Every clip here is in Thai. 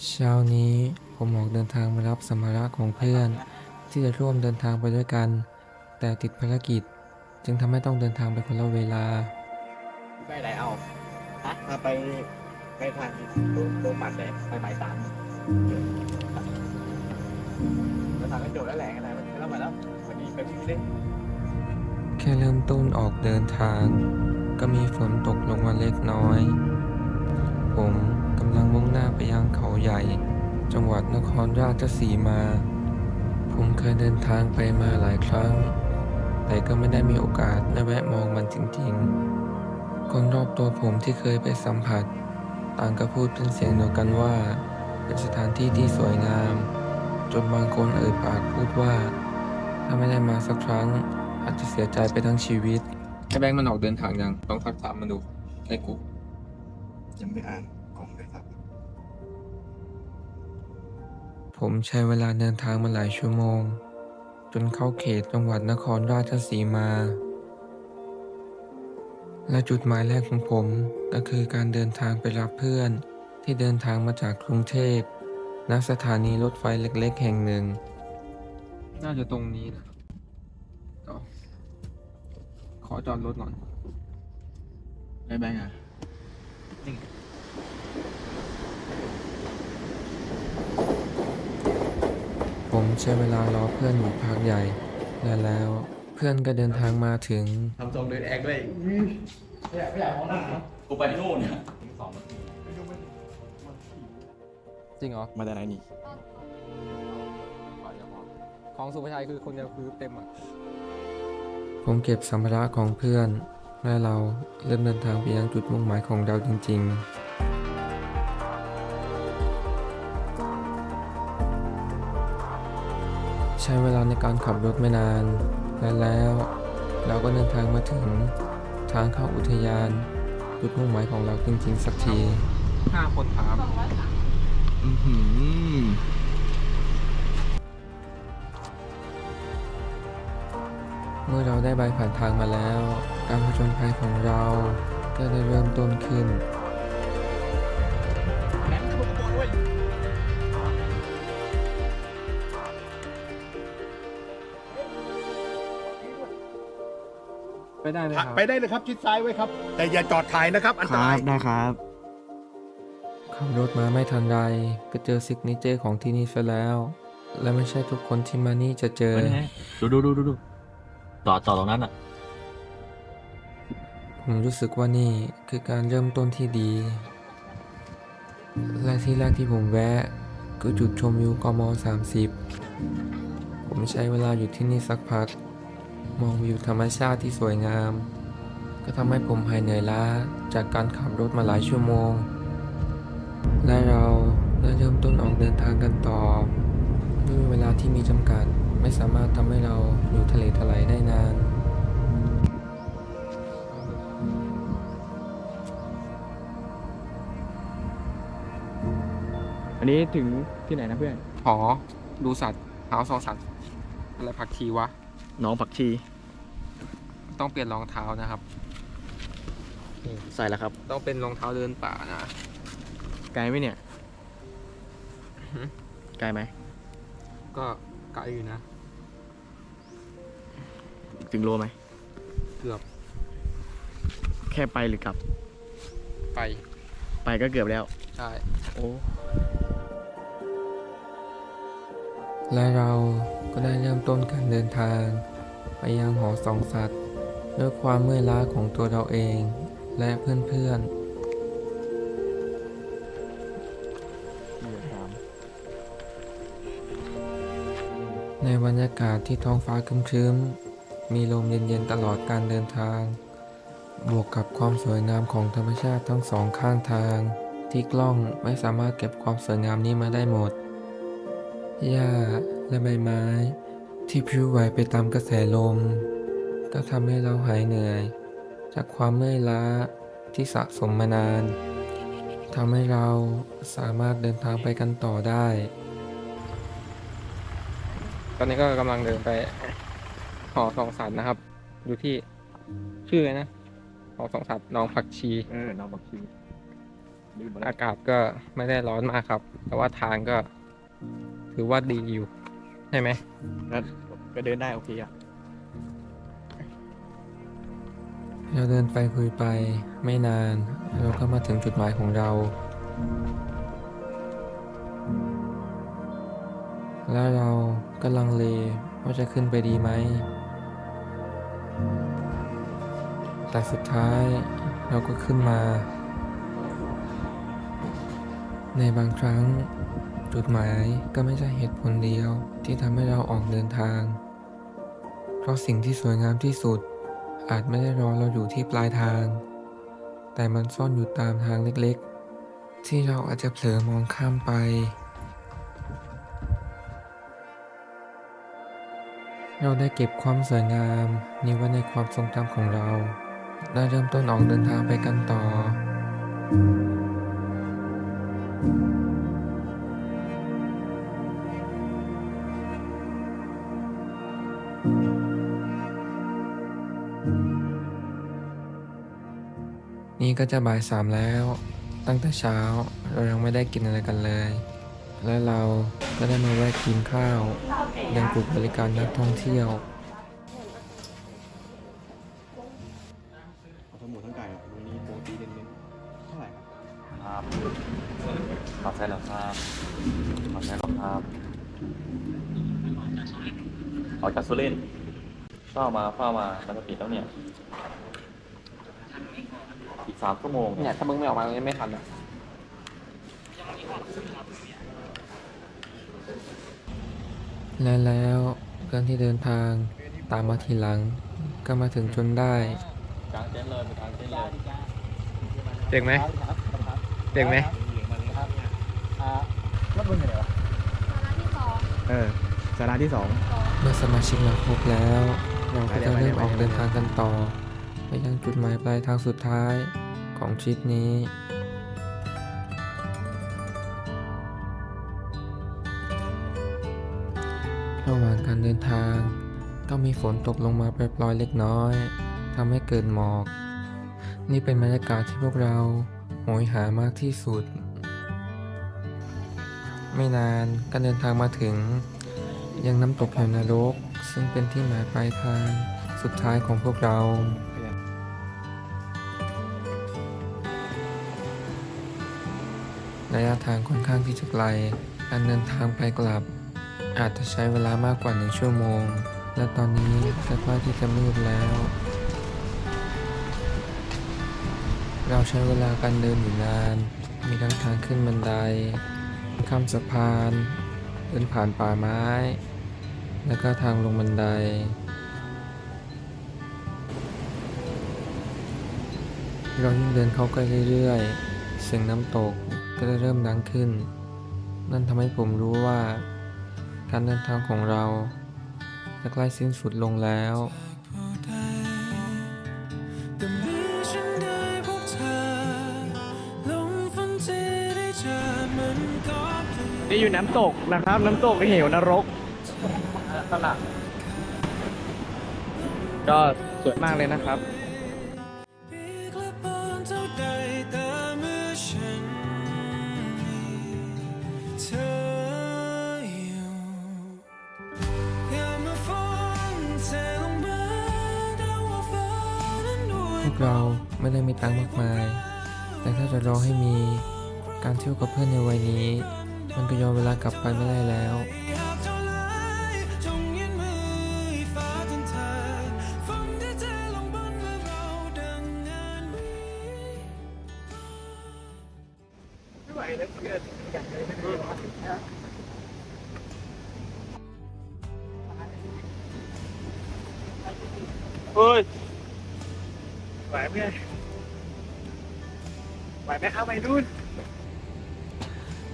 เช้านี้ผมออกเดินทางมารับสัมภาระของเพื่อน ที่จะร่วมเดินทางไปด้วยกัน แต่ติดภารกิจ จึงทำให้ต้องเดินทางไปคนละเวลา ไปไหนเอาฮะถ้าไปไปทางโรงโรงหมัดเลยไปหมายสามแล้วทางก็จบแล้วแหละอะไรมันไม่ต้องมาแล้ววันนี้ไปวิ่งเล่นแค่เริ่มต้นออกเดินทาง ก็มีฝนตกลงมาเล็กน้อย ผมกำลังมุ่งหน้าไปยังเขาใหญ่ จังหวัดนครราชสีมา ผมเคยเดินทางไปมาหลายครั้ง แต่ก็ไม่ได้มีโอกาสได้แวะมองมันจริงๆ คนรอบตัวผมที่เคยไปสัมผัส ต่างก็พูดเป็นเสียงเดียวกันว่า เป็นสถานที่ที่สวยงาม จนบางคนเอ่ยปากพูดว่า ถ้าไม่ได้มาสักครั้ง อาจจะเสียใจไปทั้งชีวิตไอ้แบงค์มันออกเดินทางยังต้องทักถามมันดูในกลุ่มยังไม่อ่าน ผมใช้เวลาเดินทางมาหลายชั่วโมง จนเข้าเขตจังหวัดนครราชสีมา และจุดหมายแรกของผมก็คือการเดินทางไปรับเพื่อนที่เดินทางมาจากกรุงเทพณสถานีรถไฟเล็กๆ แห่งหนึ่ง น่าจะตรงนี้นะต่อขอจอดรถก่อนไม่แบงอะ ผมใช้เวลารอเพื่อนอยู่พักใหญ่ และแล้วเพื่อนก็เดินทางมาถึง ทำทรงเดินแอคด้วยไม่อยากไม่อยากมองหน้าเนาะกูไปที่นู่นเนี่ยสองนาทีจริงเหรอ มาแต่ไหนนี่ของสุภาชัยคือคนเดียวคือเต็มอะ ผมเก็บสัมภาระของเพื่อน และเราเริ่มเดินทางไปยังจุดมุ่งหมายของเราจริง ๆ ใช้เวลาในการขับรถไม่นาน และแล้วเราก็เดินทางมาถึงทางเข้าอุทยานจุดมุ่งหมายของเราจริงๆสักทีห้าคนถามอือหือเมื่อเราได้ใบผ่านทางมาแล้ว การผจญภัยของเราก็ได้เริ่มต้นขึ้น ไปได้เลยคหัรักบไปได้เลยครับชิดซ้ายไว้ครับ แต่อย่าจอดถ่ายนะครับ อันคตรัรายบได้ครับ ขับรถมาไม่ทันไรก็เจอซิกเนเจอร์ของที่นี่ซะแล้ว และไม่ใช่ทุกคนที่มานี่จะเจอดูดูดูดูดูต่อต่อตรงนั้นอะ ผมรู้สึกว่านี่คือการเริ่มต้นที่ดี และที่แรกที่ผมแวะก็จุดชมวิวกม 30 ผมใช้เวลาอยู่ที่นี่สักพัก มองวิวธรรมชาติที่สวยงาม ก็ทำให้ผมหายเหนื่อยล้าจากการขับรถมาหลายชั่วโมง และเราได้เริ่มต้นออกเดินทางกันต่อ ด้วยเวลาที่มีจำกัดไม่สามารถทำให้เราอยู่ทะเลทลายได้นานอันนี้ถึงที่ไหนนะเพื่อน หอ ดูสัตว์หาซอสัตว์ อะไรผักชีวะ น้องผักชี ต้องเปลี่ยนรองเท้านะครับ ใส่แล้วครับ ต้องเป็นรองเท้าเดินป่านะไกลไหมเนี่ยหือไกลไหมก็ไกลอยู่นะ ถึงโลไหมเกือบแค่ไปหรือกลับ ไปไปก็เกือบแล้ว ใช่โอ้และเราก็ได้เริ่มต้นการเดินทาง ไปยังหอสองสัตว์ ด้วยความเมื่อยล้าของตัวเราเองและเพื่อนๆในบรรยากาศที่ท้องฟ้าครึ้มๆ มีลมเย็นๆ ตลอดการเดินทาง บวกกับความสวยงามของธรรมชาติทั้งสองข้างทาง ที่กล้องไม่สามารถเก็บความสวยงามนี้มาได้หมด หญ้าและใบไม้ ที่พลิ้วไหวไปตามกระแสลม ก็ทำให้เราหายเหนื่อย จากความเมื่อยล้าที่สะสมมานานทำให้เราสามารถเดินทางไปกันต่อได้ ตอนนี้ก็กำลังเดินไปหอสองสัตว์นะครับ อยู่ที่ชื่ออะไรนะหอสองสัตว์หน้องผักชี เออน้องผักชีดื่มมาแล้วอากาศก็ไม่ได้ร้อนมากครับ แต่ว่าทางก็ถือว่าดีอยู่ ใช่ไหมก็ก็เดินได้โอเคอะ เราเดินไปคุยไปไม่นาน เราก็มาถึงจุดหมายของเรา แล้วเราก็ลังเลว่าจะขึ้นไปดีไหม แต่สุดท้ายเราก็ขึ้นมา ในบางครั้ง จุดหมายก็ไม่ใช่เหตุผลเดียวที่ทำให้เราออกเดินทาง เพราะสิ่งที่สวยงามที่สุด อาจไม่ได้รอเราอยู่ที่ปลายทาง แต่มันซ่อนอยู่ตามทางเล็กๆ ที่เราอาจจะเผลอมองข้ามไป เราได้เก็บความสวยงามนี้ไว้ในความทรงจำของเราและเริ่มต้นออกเดินทางไปกันต่อ นี่ก็จะบ่ายสามแล้ว ตั้งแต่เช้าเรายังไม่ได้กินอะไรกันเลย และเราก็ได้มาแวะกินข้าว ยังปลุกบริการนักท่องเที่ยวเอาทั้งหมูทั้งไก่วันนี้โปรตีนเน้นๆเท่าไหร่ครับครับขอใช้หรอครับขอใช้หรอครับออกจากสุรินทร์เฝ้ามาเฝ้ามาแล้วก็ปิดแล้วเนี่ยอีก สามชั่วโมงเนี่ยถ้ามึงไม่ออกมาตรงนี้ไม่ทันอะและแล้วเพื่อนที่เดินทางตามมาทีหลัง ก็มาถึงจนได้กลางเต็นท์เลยไปกลางเต็นท์เลยเจ๋งไหมเจ๋งไหมรถมึงอยู่ไหนวะเออสาระที่สองเมื่อสมาชิกมาครบแล้ว เราก็จะเริ่มออกเดินทางกันต่อ ไปยังจุดหมายปลายทางสุดท้าย ของทริปนี้ ระหว่างการเดินทาง ก็มีฝนตกลงมาปล่อยๆเล็กน้อยทำให้เกิดหมอก นี่เป็นบรรยากาศที่พวกเราโหยหามากที่สุด ไม่นานก็เดินทางมาถึง ยังน้ำตกแห่งนรก ซึ่งเป็นที่หมายปลายทางสุดท้ายของพวกเรา ระยะทางค่อนข้างที่จะไกล การเดินทางไปกลับ อาจจะใช้เวลามากกว่าหนึ่งชั่วโมง และตอนนี้ก็ใกล้ที่จะมืดแล้ว เราใช้เวลาการเดินอยู่นาน มีทั้งทางขึ้นบันได ข้ามสะพาน เดินผ่านป่าไม้ แล้วก็ทางลงบันไดเรายิ่งเดินเข้าใกล้เรื่อยๆ เสียงน้ำตก ก็ได้เริ่มดังขึ้น นั่นทำให้ผมรู้ว่า การเดินทางของเราจะใกล้สิ้นสุดลงแล้วแต่เมื่อฉันได้พบเธอลมฝนที่ได้เจอมันก็เปลี่ยนนี่อยู่น้ำตกนะครับ น้ำตกเหวนรกตลาดก็สวยมากเลยนะครับ จะรอให้มีการเที่ยวกับเพื่อนในวัยนี้ มันก็ย้อนเวลากลับไปไม่ได้แล้วเฮ้ยไหวไหม ไหวไหมครับไปรุ่น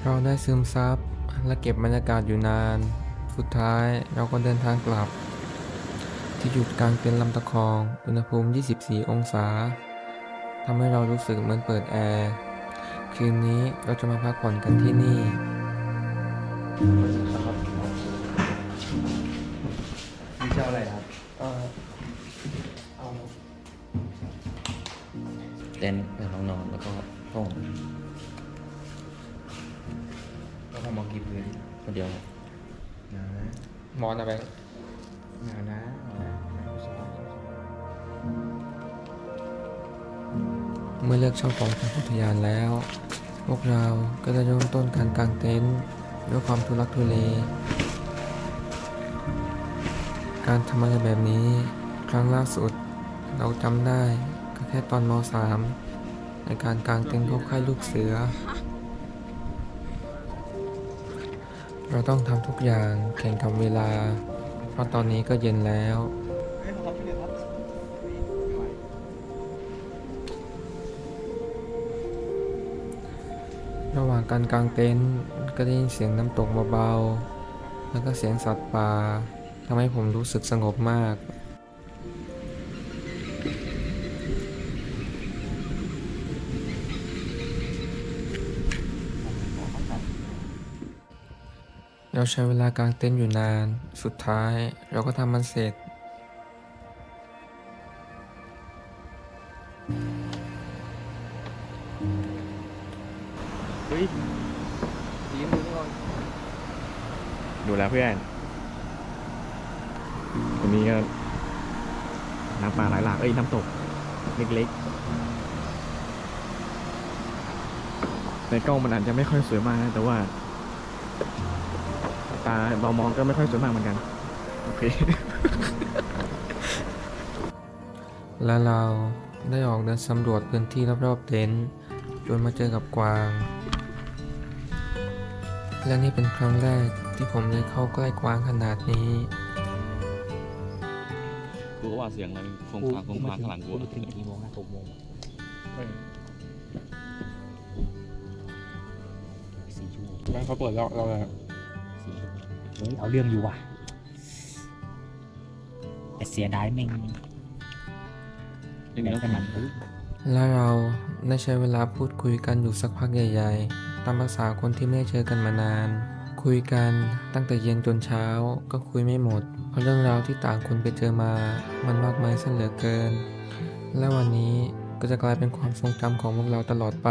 เราได้ซึมซับและเก็บบรรยากาศอยู่นาน สุดท้ายเราก็เดินทางกลับ ที่หยุดกลางเต็นท์ลำตะคอง อุณหภูมิ 24 องศาทำให้เรารู้สึกเหมือนเปิดแอร์ คืนนี้เราจะมาพักผ่อนกันที่นี่มีเจ้าอะไรครับ เต็นท์เพื่อนน้องนอนแล้วก็ ห้องต้องมองกี่พื้นคนเดียวนะมอนอะแบงค์นะนะนะเมื่อเลือกเช่าของทางอุทยานแล้ว พวกเราก็จะเริ่มต้นการกางเต็นท์ด้วยความทุลักทุเล การทำอะไรแบบนี้ครั้งล่าสุดเราจำได้ก็แค่ตอนม .3 ในการกางเต็นท์เข้าค่ายลูกเสือ เราต้องทำทุกอย่างแข่งกับเวลา เพราะตอนนี้ก็เย็นแล้ว ระหว่างการกางเต็นท์ก็ได้ยินเสียงน้ำตกเบาๆ แล้วก็เสียงสัตว์ป่าทำให้ผมรู้สึกสงบมาก เราใช้เวลากางเต็นท์อยู่นาน สุดท้ายเราก็ทำมันเสร็จ เฮ้ยดีมือก่อน ดูแล้วเพื่อนตรงนี้ก็น้ำป่าไหลหลาก เอ้ย น้ำตก เล็กๆ ในกล้องมันอาจจะไม่ค่อยสวยมากนะ แต่ว่า ตาเรามองก็ไม่ค่อยสวยมากเหมือนกัน โอเค และเราได้ออกเดินสำรวจพื้นที่รอบๆเต็นท์จนมาเจอกับกวาง และนี่เป็นครั้งแรกที่ผมได้เข้าใกล้กวางขนาดนี้ กูก็ว่าเสียงอะไรคงพาคงพาข้างหลังกูอะถึงกี่โมงนะหกโมงสี่ชั่วโมงบ้านเขาเปิดเราเราเลยสี่ชั่วโมง เฮ้ยเอาเรื่องอยู่ว่ะแต่เสียดายแม่งยังไงแล้วก็กันมัมันนเฮ้ยและเราได้ใช้เวลาพูดคุยกันอยู่สักพักใหญ่ ๆ ตามภาษาคนที่ไม่ได้เจอกันมานาน คุยกันตั้งแต่เย็นจนเช้าก็คุยไม่หมด เพราะเรื่องราวที่ต่างคนไปเจอมา มันมากมายซะเหลือเกิน และวันนี้ก็จะกลายเป็นความทรงจำของพวกเราตลอดไป